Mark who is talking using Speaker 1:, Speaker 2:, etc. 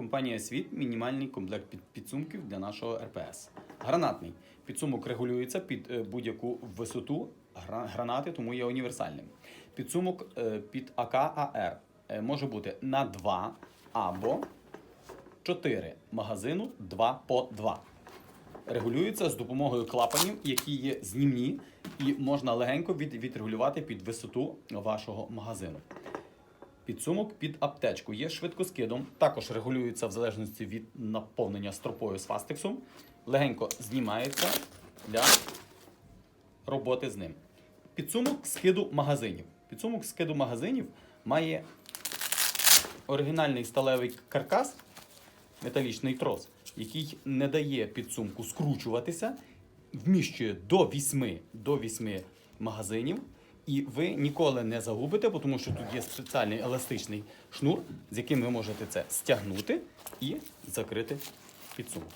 Speaker 1: Компанія Світ мінімальний комплект під- підсумків для нашого РПС. Гранатний. Підсумок регулюється під е, будь-яку висоту гранати, тому є універсальним. Підсумок е, під АК-АР е, може бути на 2 або 4 магазину 2 по 2. Регулюється з допомогою клапанів, які є знімні, і можна легенько від, відрегулювати під висоту вашого магазину. Підсумок під аптечку є швидкоскидом, також регулюється в залежності від наповнення стропою з фастексом. Легенько знімається для роботи з ним. Підсумок скиду магазинів. Підсумок скиду магазинів має оригінальний сталевий каркас, металічний трос, який не дає підсумку скручуватися, вміщує до 8, до 8 магазинів. І ви ніколи не загубите, тому що тут є спеціальний еластичний шнур, з яким ви можете це стягнути і закрити підсумок.